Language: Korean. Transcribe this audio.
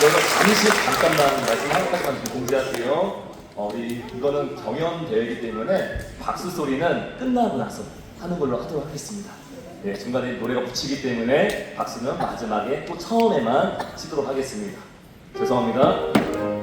잠깐만 말씀 한 가지만 좀 공지할게요. 어, 우리 이거는 경연 대회이기 때문에 박수 소리는 끝나고 나서 하는 걸로 하도록 하겠습니다. 네, 중간에 노래가 붙이기 때문에 박수는 마지막에 또 처음에만 치도록 하겠습니다. 죄송합니다.